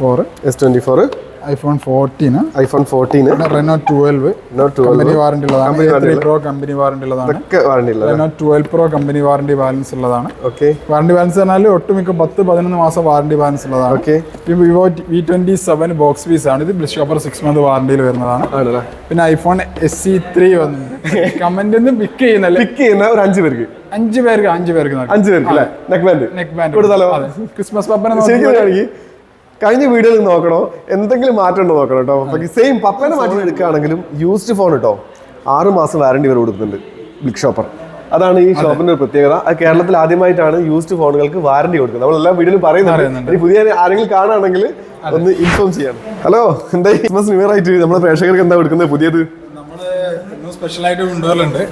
Four S twenty four iPhone fourteen iPhone fourteen Reno twelve company warranty ഉള്ളതാണ്. Pro company warranty ഉള്ളതാണ്. Reno twelve pro company warranty balance ഉള്ളതാണ്. Okay warranty balance പറഞ്ഞാൽ ഒട്ടുമിക്ക പത്ത് പതിനൊന്ന് മാസം വാറണ്ടി ബാലൻസ് ഉള്ളതാണ്. Vivo V twenty seven box piece ആണ്. ഇത് ബ്ലിഷ് ഓപ്പർ സിക്സ് മന്ത് വാറണ്ടിയിൽ വരുന്നതാണ്. പിന്നെ ഐഫോൺ എസ് സി ത്രീ വന്നു. കമന്റ് പിക്ക് ചെയ്യുന്നല്ലേ. പിക്ക് ചെയ്യുന്ന ഒരു അഞ്ച് പേർക്ക്. അഞ്ച് പേർക്ക് അഞ്ച് പേർക്ക് അഞ്ചു പേർക്ക് neck band neck band. Christmas പപ്പനെ കഴിഞ്ഞ വീഡിയോയിൽ നോക്കണോ? എന്തെങ്കിലും മാറ്റം ഉണ്ടോ നോക്കണം കേട്ടോ സെയിം പപ്പേനെ മാറ്റി എടുക്കുകയാണെങ്കിലും യൂസ്ഡ് ഫോൺ കേട്ടോ ആറ് മാസം വാറണ്ടി വരെ കൊടുക്കുന്നുണ്ട് ബിഗ് ഷോപ്പർ അതാണ് ഈ ഷോപ്പിന്റെ ഒരു പ്രത്യേകത. കേരളത്തിൽ ആദ്യമായിട്ടാണ് യൂസ്ഡ് ഫോണുകൾക്ക് വാറണ്ടി കൊടുക്കുന്നത്. നമ്മൾ എല്ലാ വീഡിയോയിലും പറയുന്നുണ്ട്. ഇനി പുതിയ ആരെങ്കിലും കാണുകയാണെങ്കിൽ ഒന്ന് ഇൻഫോം ചെയ്യണം ഹലോ എന്താ ക്രിസ്മസ് ന്യൂ ഇയർ ആയിട്ട് നമ്മുടെ പ്രേക്ഷകർക്ക് എന്താ കൊടുക്കുന്നത് പുതിയത്? സ്പെഷ്യൽ ആയിട്ട് കൊണ്ടുവരലുണ്ട്?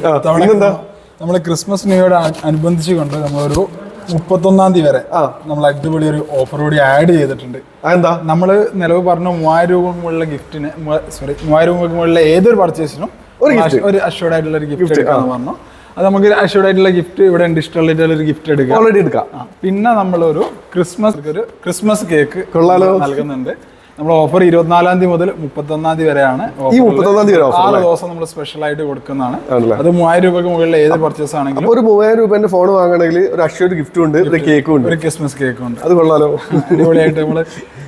നമ്മൾ ക്രിസ്മസ് ന്യൂ ഇയർ അനുബന്ധിച്ച് കൊണ്ട് നമ്മളൊരു മുപ്പത്തൊന്നാം തീയതി വരെ. ആ. നമ്മൾ അടിപൊളി ഒരു ഓഫർ കൂടി ആഡ് ചെയ്തിട്ടുണ്ട്. അതെന്താ? നമ്മൾ നിലവ് പറഞ്ഞ മൂവായിരം രൂപ മുകളിലുള്ള ഗിഫ്റ്റിന് സോറി മൂവായിരം രൂപ മുകളിലുള്ള ഏതൊരു പർച്ചേസിനും ഒരു ഗിഫ്റ്റ് ഒരു അഷ്യൂർഡ് ആയിട്ടുള്ള ഒരു ഗിഫ്റ്റ് എടുക്കാന്ന് പറഞ്ഞു. അത് നമുക്ക് അഷ്യൂർഡ് ആയിട്ടുള്ള ഗിഫ്റ്റ് ഇവിടെ ഉണ്ട് ഇഷ്ടമുള്ള ഒരു ഗിഫ്റ്റ് എടുക്കാം. ഓൾറെഡി എടുക്കാം. പിന്നെ നമ്മളൊരു ക്രിസ്മസ് ഒരു ക്രിസ്മസ് കേക്ക് കൊള്ളാലോ. നൽകുന്നുണ്ട്. നമ്മൾ ഓഫർ ഇരുപത്തിനാലാം തീയതി മുതൽ മുപ്പത്തൊന്നാം തീയതി വരെയാണ് ഈ. മുപ്പത്തൊന്നാം തീയതി വരെ ആറ് ദിവസം നമ്മൾ സ്പെഷ്യൽ ആയിട്ട് കൊടുക്കുന്നതാണ്. അത് മൂവായിരം രൂപയ്ക്ക് മുകളിൽ ഏത് പർച്ചേസ് ആണെങ്കിലും ഒരു മൂവായിരം രൂപേന്റെ ഫോൺ വാങ്ങണമെങ്കിൽ ഒരു അക്ഷയ ഗിഫ്റ്റും ഉണ്ട് ഒരു കേക്കും ഉണ്ട്. ഒരു ക്രിസ്മസ് കേക്കും ഉണ്ട്. അത് കൊള്ളാലോ. അടിപൊളിയായിട്ട് നമ്മൾ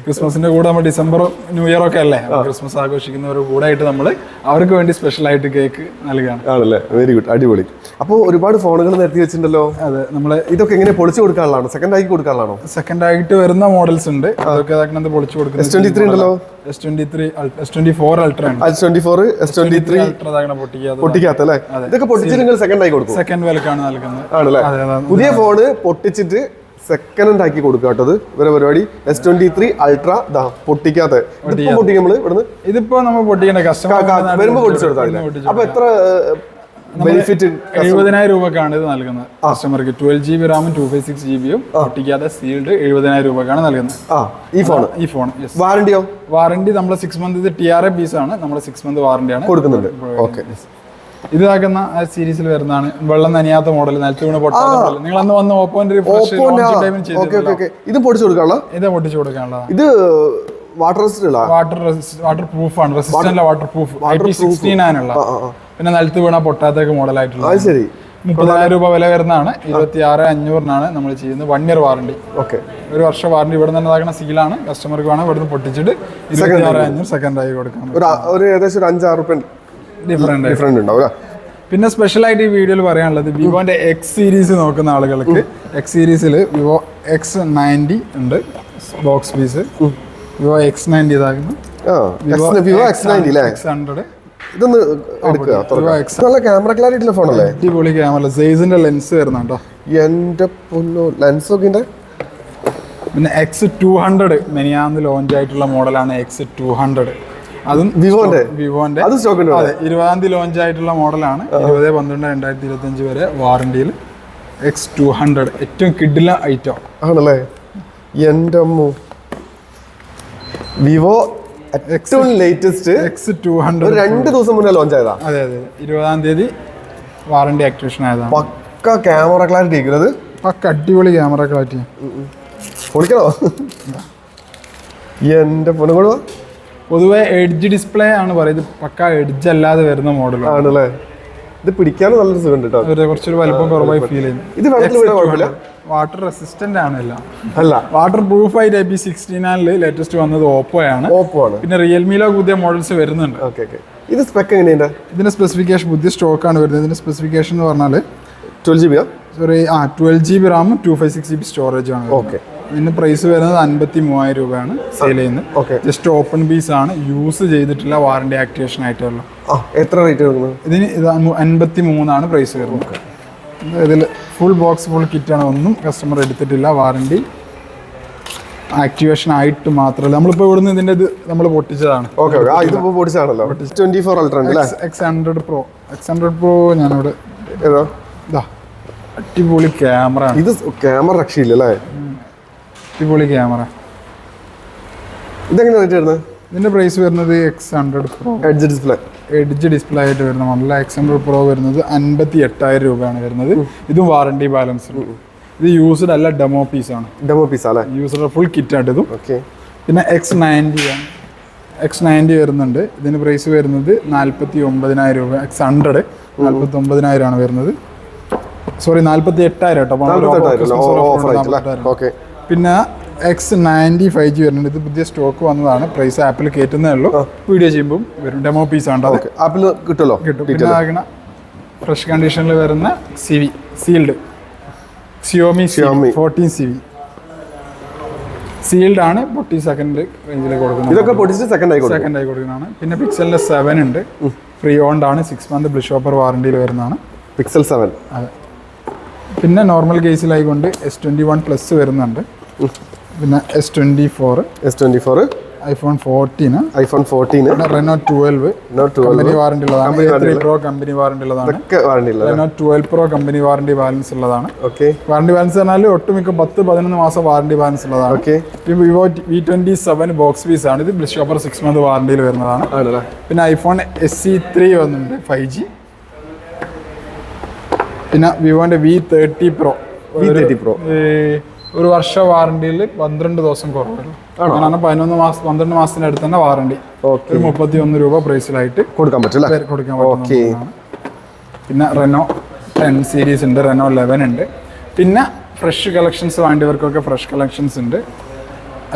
ക്രിസ്മസിന്റെ കൂടെ നമ്മൾ ഡിസംബർ ന്യൂ ഇയർ ഒക്കെ അല്ലേ? ക്രിസ്മസ് ആഘോഷിക്കുന്നവരുടെ കൂടെ ആയിട്ട് നമ്മൾ അവർക്ക് വേണ്ടി സ്പെഷ്യൽ ആയിട്ട് കേക്ക് നൽകുകയാണ്. ആണല്ലേ? വെരി ഗുഡ് അടിപൊളി. അപ്പോൾ ഒരുപാട് ഫോണുകൾ നിരത്തി വെച്ചിട്ടുണ്ടല്ലോ? അതെ നമ്മൾ ഇതൊക്കെ എങ്ങനെ പൊളിച്ചു കൊടുക്കാനുള്ളതാണോ? സെക്കൻഡ് ആക്കി കൊടുക്കാനുള്ളതാണോ? സെക്കൻഡ് ആയിട്ട് വരുന്ന മോഡൽസ് ഉണ്ട്. അതൊക്കെ അതാക്കുന്നത് പൊളിച്ചു കൊടുക്കുന്നത് ട്വന്റി ത്രീ ഉണ്ടല്ലോ? S twenty three S twenty four ultra S twenty four S twenty three ultra പൊട്ടിക്കാത്ത അല്ലേ? ഇതൊക്കെ പൊട്ടിച്ചിട്ട് നിങ്ങൾ സെക്കൻഡ് ആയി കൊടുക്കും. സെക്കൻഡ് വിലക്കാണ് നൽകുന്നത്. ആണല്ലേ? പുതിയ ഫോണ് പൊട്ടിച്ചിട്ട് സെക്കൻഡ് ഹാൻഡ് ആക്കി കൊടുക്കുക കേട്ടോ ഇവരെ പരിപാടി. എസ് ട്വന്റി ത്രീ അൾട്ര ദാ പൊട്ടിക്കാത്ത. ഇതിപ്പോ പൊട്ടിക്കും നമ്മൾ ഇവിടുന്ന്. ഇതിപ്പോ നമ്മൾ പൊട്ടിക്കേണ്ട കസ്റ്റമർ വരുമ്പോ പൊട്ടിച്ചെടുത്താൽ അപ്പൊ എത്ര ബെനിഫിറ്റ് എഴുപതിനായിരം രൂപക്കാണ് ഇത് നൽകുന്നത്. കസ്റ്റമർക്ക് ട്വൽവ് ജി ബി റാമും ടു ഫൈവ് സിക്സ് ജി ബിയും പൊട്ടിക്കാതെ സീൽഡ് എഴുപതിനായിരം രൂപക്കാണ് നൽകുന്നത്. ഈ ഫോൺ ഈ ഫോൺ വാറണ്ടിയോ വാറണ്ടി നമ്മൾ six month T R A piece ആണ്. നമ്മുടെ സിക്സ് മന്ത് വാറണ്ടിയാണ് കൊടുക്കുന്നുണ്ട്. ഓക്കെ ഇതാക്കുന്ന ആ സീരീസിൽ വരുന്നതാണ്. വെള്ളം നനയാത്ത മോഡൽ നിലത്ത് വീണ് പൊട്ടാത്ത നിങ്ങൾ അന്ന് വന്ന് ഓപ്പോന്റെ ഇത് പൊടിച്ചു കൊടുക്കാനുള്ള? ഇത് പൊടിച്ചു കൊടുക്കാനുള്ള ഇത് water resist water waterproof ആണ്. Resistant waterproof I sixteen ആണുള്ള പിന്നെ നിലത്ത് വീണ പൊട്ടാത്തൊക്കെ മോഡലായിട്ടുള്ള ശരി. മുപ്പതിനായിരം രൂപ വില വരുന്നതാണ്. ഇരുപത്തി ആറ് അഞ്ഞൂറിനാണ് നമ്മൾ ചെയ്യുന്നത്. വൺ ഇയർ വാറണ്ടി ഓക്കെ ഒരു വർഷം വാറണ്ടി ഇവിടെ നിന്ന് ഇതാക്കുന്ന സീലാണ് കസ്റ്റമർക്ക് വേണം ഇവിടുന്ന് പൊട്ടിച്ചിട്ട് ഇരുപത്തി ആറ് അഞ്ഞൂറ് സെക്കൻഡ് ആയി കൊടുക്കാം ഒരു ഒരു ഏകദേശം ഒരു അഞ്ചാറ് റുപ്യ ഡിഫറെന്റ് ഡിഫറെന്റ് ഉണ്ടാവും അല്ലേ? പിന്നെ സ്പെഷ്യൽ ആയിട്ട് ഈ വീഡിയോയിൽ പറയാനുള്ളത് വിവോന്റെ എക്സ് സീരീസ് നോക്കുന്ന ആളുകൾക്ക് എക്സ് സീരീസിൽ വിവോ എക്സ് നയന്റി ഉണ്ട്. Box piece Vivo X ninety ഇതാകുന്നു Vivo X ninety X hundred ഇതൊന്ന് എടുക്കുക. നല്ല ക്യാമറ ഫോണല്ലേ അടിപൊളി ക്യാമറ ലെൻസ് വരുന്നുണ്ടോ? എന്റെ പൊന്നോ ലെൻസ് ഒക്കെ പിന്നെ എക്സ് ടു ഹൺഡ്രഡ് മെനിയാന്ന് ലോഞ്ച് ആയിട്ടുള്ള മോഡലാണ് എക്സ് ടു ഹൺഡ്രഡ് അതും വിവോന്റെ? വിവോന്റെ. അത് സ്റ്റോക്ക് ഉണ്ട് അതെ ഇരുപതാം തീയതി ലോഞ്ച് ആയിട്ടുള്ള മോഡലാണ്. ഇരുപത് പന്ത്രണ്ട് രണ്ടായിരത്തി ഇരുപത്തി വരെ വാറണ്ടിയിൽ എക്സ് ടു ഹൺഡ്രഡ് ഏറ്റവും കിഡില ഐറ്റം. ആണല്ലേ? എന്റെ വിവോ ഏറ്റവും ലേറ്റസ്റ്റ് എക്സ് ടു ഹൺഡ്രഡ് രണ്ട് ദിവസം മുന്നേ ലോഞ്ച് ആയതാ. അതെ അതെ. ഇരുപതാം തീയതി വാറണ്ടി ആക്ടിവേഷൻ ആയതാണ്. പക്ക ക്യാമറ ക്ലാരിറ്റി ഇരിക്കുന്നത്? പക്ക അടിപൊളി ക്യാമറ ക്ലാരിറ്റി പൊളിക്കണോ? എന്റെ പൊന്നു കൊടുവാ പൊതുവെ എഡ്ജ് ഡിസ്പ്ലേ ആണ് പറയുന്നത് പക്ക എഡ്ജ് അല്ലാതെ വരുന്ന മോഡലാണ് ആണല്ലേ? ഇത് പിടിക്കാൻ നല്ല സുഖം കേട്ടോ കുറച്ചൊരു വലിപ്പം കുറവായി ഫീൽ ചെയ്യുന്നു. ഇത് കുഴപ്പമില്ല. വാട്ടർ റെസിസ്റ്റന്റ് ആണ് എല്ലാം. അല്ല. വാട്ടർ പ്രൂഫ് ആയിട്ട് ഐ പി സിക്സ്റ്റി നയനിൽ ലേറ്റസ്റ്റ് വന്നത് ഓപ്പോ ആണ്. ഓപ്പോ ആണ്. പിന്നെ റിയൽമിയിലോ പുതിയ മോഡൽസ് വരുന്നുണ്ട്. ഓക്കെ ഓക്കെ ഇത് സ്പെക്ക് എങ്ങനെയുണ്ട്? ഇതിന്റെ സ്പെസിഫിക്കേഷൻ പുതിയ സ്റ്റോക്ക് ആണ് വരുന്നത്. ഇതിന്റെ സ്പെസിഫിക്കേഷൻ എന്ന് പറഞ്ഞാൽ ട്വൽവ് ജി ബി സോറി ആ ട്വൽവ് ജി ബി റാമും two five six G B storage ആണ് ഓക്കെ ഇതിന്റെ പ്രൈസ് വരുന്നത് അൻപത്തി മൂവായിരം രൂപയാണ് സെയിൽ ചെയ്യുന്നത്. ഓക്കെ ജസ്റ്റ് ഓപ്പൺ പീസ് ആണ്. യൂസ് ചെയ്തിട്ടില്ല വാറണ്ടി ആക്ടിവേഷൻ ആയിട്ടുള്ള. എത്ര റേറ്റ് വരുന്നത്? ഇതിന് ഇത് അൻപത്തി മൂന്നാണ് പ്രൈസ് വരുന്നത്. ഇതിൽ ഫുൾ ബോക്സ് ഫുൾ കിറ്റ് ആണ്. ഒന്നും കസ്റ്റമർ എടുത്തിട്ടില്ല. വാറണ്ടി ആക്ടിവേഷൻ ആയിട്ട് മാത്രമല്ല. നമ്മളിപ്പോൾ ഇവിടുന്ന് ഇതിന്റെ ഇത് നമ്മൾ പൊട്ടിച്ചതാണ്. Okay പൊടിച്ചാണല്ലോ twenty four ultra X hundred pro X hundred pro ഞാനിവിടെ ഏതോ? ഇതാ അടിപൊളി ക്യാമറ ഇത് ക്യാമറ രക്ഷയില്ല അല്ലേ? അടിപൊളി ക്യാമറ. ഇതെങ്ങനെ വരുന്നത്? പ്രൈസ് വരുന്നത് X hundred pro edge display edge display ആയിട്ട് വരുന്ന മോഡൽ എക്സ് ഹൺഡ്രഡ് പ്രോ വരുന്നത് അൻപത്തി എട്ടായിരം രൂപയാണ് വരുന്നത്. ഇതും വാറണ്ടി ബാലൻസ് ഇത് യൂസ്ഡ് അല്ല ഡെമോ പീസ് ആണ്. ഡെമോ പീസ് അല്ലേ? യൂസറുടെ ഫുൾ കിറ്റ് ആയിട്ട് ഇതും. ഓക്കെ പിന്നെ എക്സ് നയന്റി ആണ്. എക്സ് നയന്റി വരുന്നുണ്ട്. ഇതിന് പ്രൈസ് വരുന്നത് നാൽപ്പത്തി ഒമ്പതിനായിരം രൂപ. എക്സ് ഹൺഡ്രഡ് നാൽപ്പത്തി ഒമ്പതിനായിരമാണ് വരുന്നത്. സോറി നാൽപ്പത്തി എട്ടായിരം കേട്ടോ അപ്പോൾ നമ്മൾ നാൽപ്പത്തെട്ടായിരം Christmas offer ഓഫർ ഉണ്ട്, ആയിട്ടല്ലേ 48,000. ഓക്കെ പിന്നെ എക്സ് നയന്റി ഫൈവ് ജി വരുന്നുണ്ട്. ഇത് പുതിയ സ്റ്റോക്ക് വന്നതാണ്. പ്രൈസ് ആപ്പിൽ കയറ്റുന്നേ ഉള്ളൂ. വീഡിയോ ചെയ്യുമ്പോൾ വരും. ഡെമോ പീസ് ആണ് ഓക്കെ. ആപ്പിൽ കിട്ടുമല്ലോ? കിട്ടും. പിന്നെ ആകണ ഫ്രഷ് കണ്ടീഷനിൽ വരുന്ന C V sealed Xiaomi Xiaomi fourteen C V sealed ആണ് ഫോർട്ടി സെക്കൻഡ് റേഞ്ചിൽ കൊടുക്കുന്നത്. ഇതൊക്കെ പൊടിച്ചിട്ട് സെക്കൻഡ് ആയി സെക്കൻഡ് ആയി കൊടുക്കുന്നതാണ്. പിന്നെ പിക്സലിന്റെ സെവൻ ഉണ്ട്. ഫ്രീ ഓൺഡ് ആണ്. സിക്സ് മന്ത് ബ്ലിഷോപ്പർ വാറണ്ടിയിൽ വരുന്നതാണ്. പിക്സൽ സെവൻ അതെ. പിന്നെ നോർമൽ കേസിലായിക്കൊണ്ട് എസ് ട്വന്റി വൺ പ്ലസ് വരുന്നുണ്ട്. പിന്നെ S twenty four S twenty four iPhone fourteen iPhone fourteen Reno twelve company warranty ഉള്ളതാണ്. പ്രോ കമ്പനി വാറണ്ടി ഉള്ളതാണ്. Reno twelve pro company warranty balance ഉള്ളതാണ്. ഓക്കെ വാറണ്ടി ബാലൻസ് പറഞ്ഞാൽ ഒട്ടുമിക്ക പത്ത് പതിനൊന്ന് മാസം വാറണ്ടി ബാലൻസ് ഉള്ളതാണ്. Okay Vivo V twenty seven box piece ആണ്. ഇത് ബ്ലിഷോപ്പർ സിക്സ് മന്ത് വാറണ്ടിയിൽ വരുന്നതാണ്. പിന്നെ ഐഫോൺ എസ് സി ത്രീ വന്നിട്ടുണ്ട് ഫൈവ് ജി പിന്നെ വിവോന്റെ V thirty pro V30 Pro. ഒരു വർഷ വാറണ്ടിയിൽ പന്ത്രണ്ട് ദിവസം കുറവുള്ളൂ പതിനൊന്ന് മാസം പന്ത്രണ്ട് മാസത്തിന്റെ അടുത്ത് തന്നെ വാറണ്ടി. ഒരു മുപ്പത്തി ഒന്ന് രൂപ പ്രൈസിലായിട്ട് കൊടുക്കാൻ പറ്റില്ല കൊടുക്കാൻ പറ്റും പിന്നെ റെനോ ടെൻ സീരീസ് ഉണ്ട് റെനോ ലെവൻ ഉണ്ട്. പിന്നെ ഫ്രഷ് കളക്ഷൻസ് വേണ്ടിയവർക്കൊക്കെ ഫ്രഷ് കളക്ഷൻസ് ഉണ്ട്.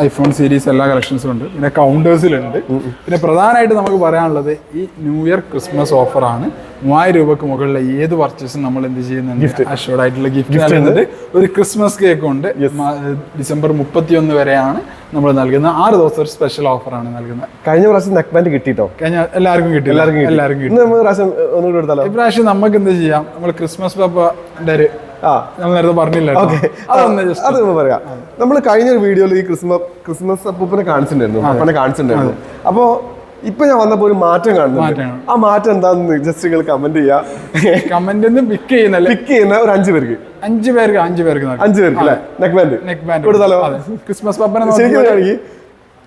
ഐഫോൺ സീരീസ് എല്ലാ കളക്ഷൻസും ഉണ്ട്. പിന്നെ കൗണ്ടേഴ്സിലുണ്ട് പിന്നെ പ്രധാനമായിട്ട് നമുക്ക് പറയാനുള്ളത് ഈ ന്യൂ ഇയർ ക്രിസ്മസ് ഓഫറാണ് മൂവായിരം രൂപക്ക് മുകളിലെ ഏത് പർച്ചേസും നമ്മൾ എന്ത് ചെയ്യുന്നുണ്ട്? അഷ്യൂർഡ് ആയിട്ടുള്ള ഗിഫ്റ്റ് നൽകുന്നത് ഒരു ക്രിസ്മസ് കേക്ക് ഉണ്ട്. ഡിസംബർ മുപ്പത്തി ഒന്ന് വരെയാണ് നമ്മൾ നൽകുന്നത്. ആറ് ദിവസം ഒരു സ്പെഷ്യൽ ഓഫറാണ് നൽകുന്നത്. കഴിഞ്ഞ പ്രാവശ്യം നെക്ക് ബാൻഡ് കിട്ടിട്ടോ? കഴിഞ്ഞ എല്ലാവർക്കും കിട്ടി. എല്ലാവർക്കും. എല്ലാവർക്കും കിട്ടി. ഇപ്രാവശ്യം നമുക്ക് എന്ത് ചെയ്യാം? നമ്മൾ ക്രിസ്മസ് പപ്പന്റെ ഒരു നമ്മൾ നേരത്തെ പറഞ്ഞില്ല അത് പറയാം. നമ്മൾ കഴിഞ്ഞ ഒരു വീഡിയോയിൽ ഈ ക്രിസ്മസ് ക്രിസ്മസ് അപ്പൂപ്പനെ കാണിച്ചിട്ടുണ്ടായിരുന്നു. അപ്പനെ കാണിച്ചിട്ടുണ്ടായിരുന്നു. അപ്പോ ഇപ്പൊ ഞാൻ വന്നപ്പോ ഒരു മാറ്റം കാണുന്നുണ്ട്. ആ മാറ്റം എന്താന്ന് ജസ്റ്റ് നിങ്ങൾ കമന്റ് ചെയ്യാ. കമന്റ് പിക്ക് ചെയ്യുന്നല്ലേ. പിക്ക് ചെയ്യുന്ന ഒരു അഞ്ചു പേർക്ക്. അഞ്ചു പേർക്ക് അഞ്ചു പേർക്ക്. അഞ്ചു പേർക്ക് അല്ലേ? നെക്ക് ബാൻഡ് നെക്ക് ബാൻഡ് കൊടുത്താലോ? ക്രിസ്മസ് പപ്പനെ ശരിക്കും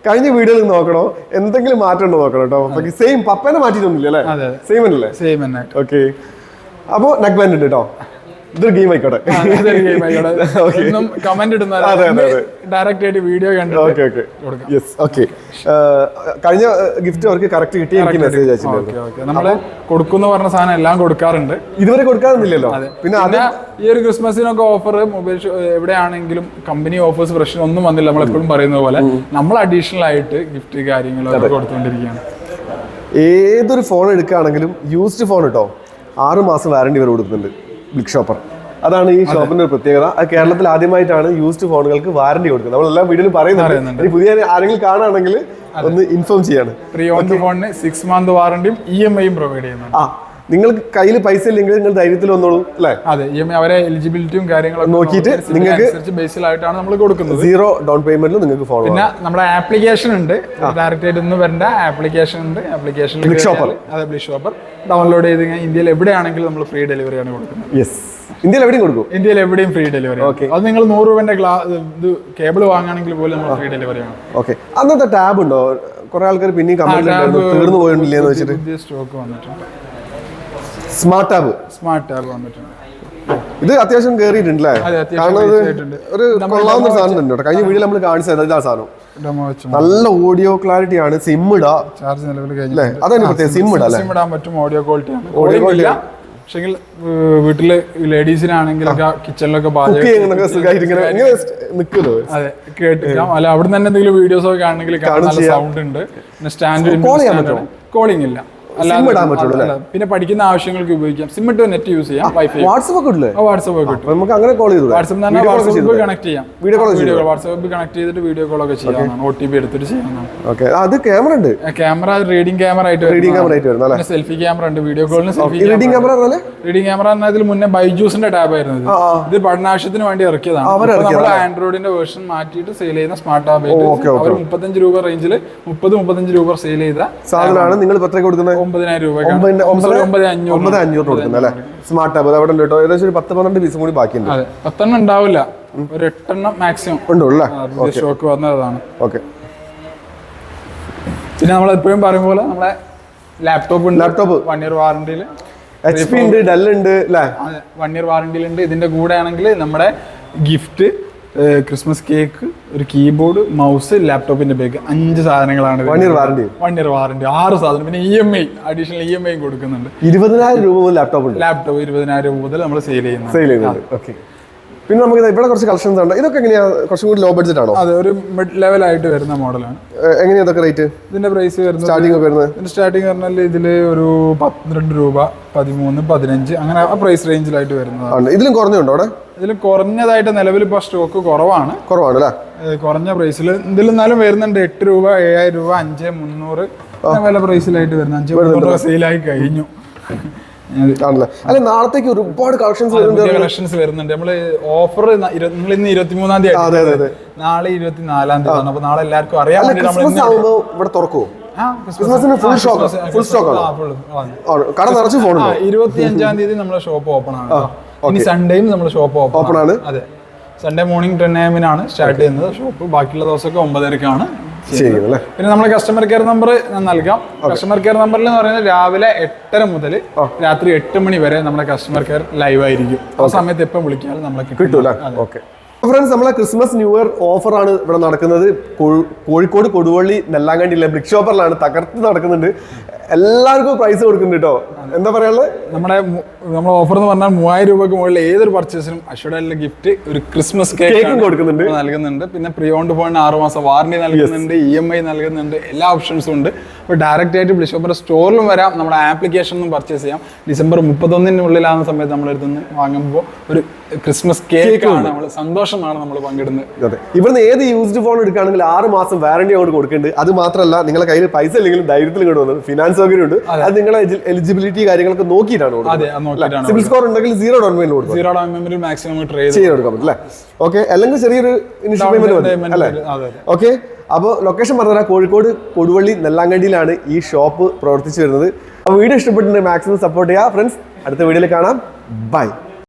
കഴിഞ്ഞ വീഡിയോയിൽ നോക്കണോ? എന്തെങ്കിലും മാറ്റം ഉണ്ടോ നോക്കണം കേട്ടോ സെയിം പപ്പനെ മാറ്റിയിട്ടൊന്നുമില്ല അല്ലേ? സെയിം അല്ലേ? സെയിം ഓക്കെ അപ്പോ നെക്ക് ബാൻഡ് ഉണ്ട് കേട്ടോ ഇതൊരു ഗെയിം ആയിക്കോട്ടെ. ഒന്നും കമന്റ് ഇടുന്ന. ഡയറക്റ്റ് ആയിട്ട് വീഡിയോ കണ്ടു. യെസ് ഓക്കെ കഴിഞ്ഞ ഗിഫ്റ്റ് അവർക്ക് കറക്റ്റ് കിട്ടി. എനിക്ക് മെസ്സേജ് നമ്മൾ കൊടുക്കുന്ന പറഞ്ഞ സാധനം എല്ലാം കൊടുക്കാറുണ്ട്. ഇതുവരെ കൊടുക്കാറൊന്നുമില്ലല്ലോ പിന്നെ അത് ഈ ഒരു ക്രിസ്മസിനൊക്കെ ഓഫർ മൊബൈൽ എവിടെയാണെങ്കിലും കമ്പനി ഓഫേഴ്സ് പ്രശ്നം ഒന്നും വന്നില്ല നമ്മൾ എപ്പോഴും പറയുന്നത് പോലെ. നമ്മൾ അഡീഷണൽ ആയിട്ട് ഗിഫ്റ്റ് കാര്യങ്ങളൊക്കെ കൊടുത്തുകൊണ്ടിരിക്കുകയാണ് ഏതൊരു ഫോൺ എടുക്കുകയാണെങ്കിലും യൂസ്ഡ് ഫോൺ കേട്ടോ ആറ് മാസം വാറണ്ടി വരെ കൊടുക്കുന്നുണ്ട്. Big Shopper. അതാണ് ഈ ഷോപ്പിന്റെ ഒരു പ്രത്യേകത. അത് കേരളത്തിൽ ആദ്യമായിട്ടാണ് യൂസ്ഡ് ഫോണുകൾക്ക് വാറന്റി കൊടുക്കുന്നത്. നമ്മൾ എല്ലാം വീഡിയോയിലും പറയുന്നുണ്ട്. ഇനി പുതിയ ആരെങ്കിലും കാണുകയാണെങ്കിൽ ഒന്ന് ഇൻഫോം ചെയ്യാണ്. പ്രീ ഓൺ ഫോണിന് സിക്സ് മന്ത് വാറണ്ടിയും ഇ എം ഐയും പ്രൊവൈഡ് ചെയ്യുന്നുണ്ട്. ആ നിങ്ങൾക്ക് കയ്യിൽ പൈസ ഇല്ലെങ്കിൽ നിങ്ങൾ ധൈര്യത്തിൽ വന്നോളൂ അല്ലേ? അതെ ഇ എം അവരെ എലിജിബിലിറ്റിയും കാര്യങ്ങളൊക്കെ നോക്കിയിട്ട് നിങ്ങൾക്ക് ബേസിലായിട്ടാണ് നമ്മൾ കൊടുക്കുന്നത്. സീറോ ഡൗൺ പേയ്മെന്റിൽ നിങ്ങൾക്ക് ഫോളോ പിന്നെ നമ്മുടെ ആപ്ലിക്കേഷൻ ഉണ്ട്. ഡയറക്റ്റ് ആയിട്ട് ഇന്ന് വരേണ്ട ആപ്ലിക്കേഷൻ ഉണ്ട്. ആപ്ലിക്കേഷൻ ഷോപ്പർ അതെ ബ്ലിഷ് ഷോപ്പർ ഡൗൺലോഡ് ചെയ്ത് കഴിഞ്ഞാൽ ഇന്ത്യയിൽ എവിടെയാണെങ്കിലും നമ്മൾ ഫ്രീ ഡെലിവറി ആണ് കൊടുക്കുന്നത്. യെസ് ഇന്ത്യയിൽ എവിടെയും കൊടുക്കും. ഇന്ത്യയിൽ എവിടെയും ഫ്രീ ഡെലിവറി ഓക്കെ അത് നിങ്ങൾ നൂറ് രൂപന്റെ ഗ്ലാസ് ഇത് കേബിൾ വാങ്ങുകയാണെങ്കിൽ പോലും നമ്മൾ ഫ്രീ ഡെലിവറി ആണ്. ഓക്കെ അന്നത്തെ ടാബ് ഉണ്ടോ? കുറെ ആൾക്കാർ പിന്നെയും കമന്റ് ഉണ്ടായിരുന്നു തീർന്നു പോയിട്ടില്ലേ എന്ന് വെച്ചിട്ട്. സ്റ്റോക്ക് വന്നിട്ടുണ്ട്. സ്മാർട്ട് ടാബ് സ്മാർട്ട് ടാബ് വന്നിട്ടുണ്ട്. ഇത് അത്യാവശ്യം കേറിയിട്ടുണ്ടല്ലേ? അതെ, കാരണം ഒരു കൊള്ളാവുന്ന സാധനം തന്നെ കഴിഞ്ഞ വീഡിയോ നമ്മൾ കാണിച്ചത് ഇതാ സാധനം. നല്ല ഓഡിയോ ക്ലാരിറ്റി ആണ് സിം ഇടാ. ചാർജ് നിലവിൽ അല്ലേ? കഴിഞ്ഞു അതാണ് പ്രത്യേകം സിം ഇടാ സിം ഇടാൻ പറ്റും ഓഡിയോ ക്വാളിറ്റി ആണ്. ഓഡിയോ ക്വാളിറ്റി പക്ഷെങ്കിൽ വീട്ടിൽ ലേഡീസിനാണെങ്കിലൊക്കെ കിച്ചണിലൊക്കെ അതെ കേട്ടിരിക്കാം അല്ല അവിടെ തന്നെ എന്തെങ്കിലും വീഡിയോസ് ഒക്കെ ആണെങ്കിൽ സൗണ്ട് ഉണ്ട്. സ്റ്റാൻഡ് കോളിംഗ് ഇല്ല. സിം ഇടാൻ പറ്റുള്ളൂ അല്ല, പിന്നെ പഠിക്കുന്ന ആവശ്യങ്ങൾക്ക് ഉപയോഗിക്കാം. സിം ഇട്ട് നെറ്റ് യൂസ് ചെയ്യാം വൈഫൈ വാട്സപ്പ് ഒക്കെ ഇല്ലേ വാട്സപ്പ് ഒക്കെ കിട്ടും നമുക്ക് അങ്ങനെ കോൾ ചെയ്തു വാട്സപ്പ് തന്നെ വാട്സപ്പ് കണക്ട് ചെയ്യാം. Video call video WhatsApp connect ചെയ്തിട്ട് വീഡിയോ കോൾ ഒക്കെ ചെയ്യാം ഒ ടി പി എടുത്തിട്ട് ചെയ്യാം ഓക്കെ അത് ക്യാമറ ഉണ്ട്. ക്യാമറ റീഡിംഗ് ക്യാമറ ആയിട്ട് റീഡിംഗ് ക്യാമറ ആയിട്ട് വരുന്നത് അല്ലേ സെൽഫി ക്യാമറ ഉണ്ട് വീഡിയോ കോളിന് സെൽഫി റീഡിംഗ് ക്യാമറ അല്ലേ റീഡിംഗ് ക്യാമറ എന്നതിൽ മുന്നേ ബൈജൂസിന്റെ ടാബ് ആയിരുന്നു ഇത്. പഠനാവശ്യത്തിന് വേണ്ടി ഇറക്കിയതാണ്. നമ്മൾ ആൻഡ്രോയിഡിന്റെ വേർഷൻ മാറ്റിയിട്ട് സെയിൽ ചെയ്യുന്ന സ്മാർട്ട് ടാബ് ആയിട്ട് അവർ മുപ്പത്തഞ്ച് രൂപ റേഞ്ചിൽ മുപ്പത് മുപ്പത്തഞ്ച് രൂപ സെയിൽ ചെയ്ത സാധനമാണ് നിങ്ങൾ പത്രം കൊടുക്കുന്നത്? ഒമ്പതിനായിരം രൂപ ഒമ്പത് അഞ്ഞൂറ് കൊടുക്കുന്നത് അല്ലേ സ്മാർട്ട് ടാബ് അവിടെ ഉണ്ട് കേട്ടോ. ഏകദേശം ഒരു പത്ത് പന്ത്രണ്ട് പീസും കൂടി ബാക്കിയുണ്ട്. അതെ. പത്തെണ്ണം ഉണ്ടാവില്ല. ഒരു എട്ടെണ്ണം മാക്സിമം ഉണ്ടോ അല്ലേ? സ്റ്റോക്ക് വന്നതാണ്. ഓക്കെ പിന്നെ നമ്മൾ എപ്പോഴും പറയും പോലെ നമ്മളെ ലാപ്ടോപ്പ് ഉണ്ട്. ലാപ്ടോപ്പ് വൺ ഇയർ വാറണ്ടിയിൽ എച്ച് പി ഉണ്ട് ഡെൽ ഉണ്ട് വൺ ഇയർ വാറണ്ടിയിലുണ്ട് ഇതിന്റെ കൂടെ ആണെങ്കിൽ നമ്മുടെ ഗിഫ്റ്റ് ക്രിസ്മസ് കേക്ക് ഒരു കീബോർഡ് മൗസ് ലാപ്ടോപ്പിന്റെ ബാഗ് അഞ്ച് സാധനങ്ങളാണ് one year warranty one year warranty ആറ് സാധനം. പിന്നെ E M I additional E M I കൊടുക്കുന്നുണ്ട്. ഇരുപതിനായിരം രൂപ മുതൽ ലാപ്ടോപ്പ് ലാപ്ടോപ്പ് ഇരുപതിനായിരം രൂപ മുതൽ നമ്മൾ സെയിൽ ചെയ്യുന്നത് സെയിൽ ചെയ്യുന്നുണ്ട്. ഓക്കെ പിന്നെ നമുക്ക് ഇവിടെ കുറച്ച് കളക്ഷൻസ് ഉണ്ട്. ഇതൊക്കെ എങ്ങനെയാ? കുറച്ചും കൂടി ലോ ബഡ്ജറ്റ് ആണോ? അതെ ഒരു മിഡ് ലെവൽ ആയിട്ട് വരുന്ന മോഡലാണ്. എങ്ങനെയാ ഇതൊക്കെ റേറ്റ് ഇതിന്റെ പ്രൈസ് വരുന്നത് സ്റ്റാർട്ടിംഗ് ഒക്കെ വരുന്നത്? ഇതിന്റെ സ്റ്റാർട്ടിങ് പറഞ്ഞാൽ ഇതിൽ ഒരു പന്ത്രണ്ട് രൂപ പതിമൂന്ന് പതിനഞ്ച് അങ്ങനെ ആ പ്രൈസ് റേഞ്ചിലായിട്ട് വരുന്നതാണ്. ഇതിലും കുറഞ്ഞുണ്ടോ അവിടെ? ഇതിലും കുറഞ്ഞതായിട്ട് നിലവിൽ ഇപ്പോൾ സ്റ്റോക്ക് കുറവാണ്. കുറവാണ് അല്ലേ? കുറഞ്ഞ പ്രൈസിൽ ഇതിൽ എന്നാലും വരുന്നുണ്ട് എട്ട് രൂപ ഏഴായിരം രൂപ അഞ്ച് മുന്നൂറ് വില പ്രൈസിലായിട്ട് വരുന്ന അഞ്ച് സെയിലായി കഴിഞ്ഞു. ആണല്ലേ? അല്ല നാളത്തേക്ക് ഒരുപാട് കളക്ഷൻസ് വരുന്നുണ്ട്. കളക്ഷൻസ് വരുന്നുണ്ട്. നമ്മൾ ഓഫർ നിങ്ങൾ ഇന്ന് ഇരുപത്തിമൂന്നാം തീയതി അതെ അതെ അതെ. നാളെ ഇരുപത്തിനാലാം തീയതി അപ്പൊ നാളെ എല്ലാവർക്കും അറിയാൻ ക്രിസ്മസ് ആവുമ്പോ ഇവിടെ തുറക്കുവോ? ആ, ക്രിസ്മസിന്? ആ, full, ആ. ആണ്. കട നിറച്ച് ഫോൺ ഇരുപത്തി അഞ്ചാം തീയതി നമ്മുടെ ഷോപ്പ് ഓപ്പൺ ആണ് ഇനി സൺഡേയും നമ്മുടെ ഷോപ്പ് ഓപ്പൺ ആണ്? അതെ. സൺഡേ മോർണിംഗ് ടെൻ എമ്മിനാണ് സ്റ്റാർട്ട് ചെയ്യുന്നത്. ഷോപ്പ് ബാക്കിയുള്ള ദിവസമൊക്കെ ഒമ്പതരക്കാണ്. പിന്നെ നമ്മുടെ കസ്റ്റമർ കെയർ നമ്പർ ഞാൻ നൽകാം. കസ്റ്റമർ കെയർ നമ്പറിൽ എന്ന് പറയുന്നത് രാവിലെ എട്ടര മുതൽ രാത്രി എട്ട് മണി വരെ നമ്മുടെ കസ്റ്റമർ കെയർ ലൈവ് ആയിരിക്കും. ആ സമയത്ത് എപ്പം വിളിക്കാനും നമ്മളെ കിട്ടും. കിട്ടൂല. ഓക്കെ. ഫ്രണ്ട്സ് നമ്മളെ ക്രിസ്മസ് ന്യൂ ഇയർ ഓഫറാണ് ആണ് ഇവിടെ നടക്കുന്നത്. കോഴിക്കോട് കൊടുവള്ളി നെല്ലാങ്കണ്ടിയിലെ ബ്രിക് ഷോപ്പറിലാണ് തകർത്ത് നടക്കുന്നുണ്ട്. എല്ലാവർക്കും പ്രൈസ് കൊടുക്കുന്നുണ്ട് കേട്ടോ എന്താ പറയാനുള്ളത് നമ്മുടെ നമ്മുടെ ഓഫർ എന്ന് പറഞ്ഞാൽ മൂവായിരം രൂപയ്ക്ക് മുകളിൽ ഏതൊരു പർച്ചേസിനും അഷുഡലിന്റെ ഗിഫ്റ്റ് ഒരു ക്രിസ്മസ് കേക്കും കൊടുക്കുന്നുണ്ട്. നൽകുന്നുണ്ട്. പിന്നെ പ്രിയോണ്ട് ഫോണിന് ആറ് മാസം വാറണ്ടി നൽകുന്നുണ്ട് ഇ എം ഐ നൽകുന്നുണ്ട് എല്ലാ ഓപ്ഷൻസും ഉണ്ട്. അപ്പോൾ ഡയറക്റ്റ് ആയിട്ട് ബിഷോപ്പറിന്റെ സ്റ്റോറിലും വരാം. നമ്മുടെ ആപ്ലിക്കേഷനും പർച്ചേസ് ചെയ്യാം. ഡിസംബർ മുപ്പത്തൊന്നിനുള്ളിലാകുന്ന സമയത്ത് നമ്മളെടുത്തുനിന്ന് വാങ്ങുമ്പോൾ ഒരു ക്രിസ്മസ് കേക്ക് ആണ് നമ്മൾ സന്തോഷമാണ് നമ്മൾ പങ്കിടുന്നത്. അതെ. ഇവിടുന്ന് ഏത് യൂസ്ഡ് ഫോൺ എടുക്കുകയാണെങ്കിൽ ആറ് മാസം വാറണ്ടി അങ്ങോട്ട് കൊടുക്കുന്നുണ്ട്. അത് മാത്രമല്ല നിങ്ങളുടെ കയ്യിൽ പൈസ ഇല്ലെങ്കിലും ധൈര്യത്തിൽ ഇങ്ങോട്ട് വന്നത് ഫിനാൻസ് സൗകര്യം ഉണ്ട്. അത്. നിങ്ങളുടെ എലിജിബിലിറ്റി കാര്യങ്ങളൊക്കെ നോക്കിയിട്ടാണ് സിവിൽ സ്കോർ ഉണ്ടെങ്കിൽ സീറോ ഡൗൺ പേയ്മെന്റ് കൊടുക്കും സീറോ ഡൗൺ പേയ്മെന്റ് മാക്സിമം ചെയ്ത് കൊടുക്കാൻ പറ്റും അല്ലേ? ഓക്കെ അല്ലെങ്കിൽ ചെറിയൊരു ഇനിഷ്യൽ പേയ്മെന്റ് അല്ലേ? ഓക്കെ അപ്പോൾ ലൊക്കേഷൻ പറഞ്ഞാൽ കോഴിക്കോട് കൊടുവള്ളി നെല്ലാങ്കണ്ടിയിലാണ് ഈ ഷോപ്പ് പ്രവർത്തിച്ചു വരുന്നത്. അപ്പോൾ വീഡിയോ ഇഷ്ടപ്പെട്ടിട്ടുണ്ടെങ്കിൽ മാക്സിമം സപ്പോർട്ട് ചെയ്യുക. ഫ്രണ്ട്സ് അടുത്ത വീഡിയോയിൽ കാണാം. ബൈ